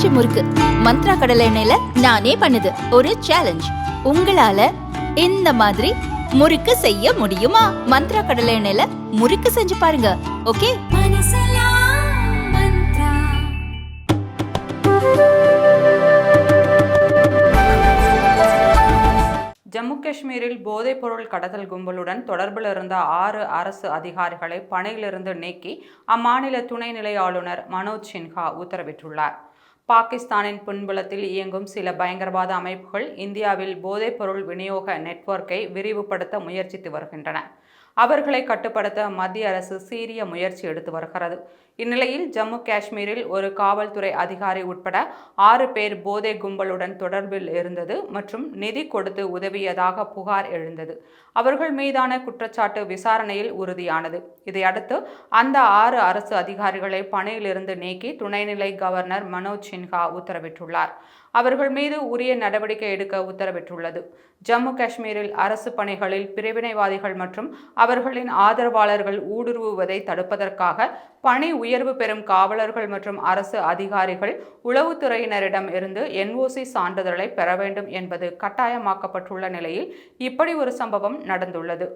பஞ்சு முறுக்கு. மந்த்ரா கடலை எண்ணெயில நானே பண்ணுது. ஒரு சேலஞ்ச் உங்களால இந்த மாதிரி முறுக்கு செய்ய முடியுமா? மந்த்ரா கடலை எண்ணெயில முறுக்கு செஞ்சு பாருங்க. ஓகே? ஜம்மு காஷ்மீரில் போதைப்பொருள் கடத்தல் கும்பலுடன் தொடர்பில் இருந்த ஆறு அரசு அதிகாரிகளை பணியிலிருந்து நீக்கி அம்மாநில துணைநிலை ஆளுநர் மனோஜ் சின்ஹா உத்தரவிட்டுள்ளார். பாகிஸ்தானின் பின்புலத்தில் இயங்கும் சில பயங்கரவாத அமைப்புகள் இந்தியாவில் போதைப்பொருள் விநியோக நெட்வொர்க்கை விரிவுபடுத்த முயற்சித்து வருகின்றன. அவர்களை கட்டுப்படுத்த மத்திய அரசு சீரிய முயற்சி எடுத்து வருகிறது. இந்நிலையில் ஜம்மு காஷ்மீரில் ஒரு காவல்துறை அதிகாரி உட்பட ஆறு பேர் போதை கும்பலுடன் தொடர்பில் இருந்தது மற்றும் நிதி கொடுத்து உதவியதாக புகார் எழுந்தது. அவர்கள் மீதான குற்றச்சாட்டு விசாரணையில் உறுதியானது. இதையடுத்து அந்த ஆறு அரசு அதிகாரிகளை பணியிலிருந்து நீக்கி துணைநிலை கவர்னர் மனோஜ் சின்ஹா உத்தரவிட்டுள்ளார். அவர்கள் மீது உரிய நடவடிக்கை எடுக்க உத்தரவிட்டுள்ளது. ஜம்மு காஷ்மீரில் அரசு பணிகளில் பிரிவினைவாதிகள் மற்றும் அவர் அவர்களின் ஆதரவாளர்கள் ஊடுருவுவதை தடுப்பதற்காக பணி உயர்வு பெறும் காவலர்கள் மற்றும் அரசு அதிகாரிகள் உளவுத்துறையினரிடம் இருந்து என்ஓசி சான்றிதழை பெற வேண்டும் என்பது கட்டாயமாக்கப்பட்டுள்ள நிலையில் இப்படி ஒரு சம்பவம் நடந்துள்ளது.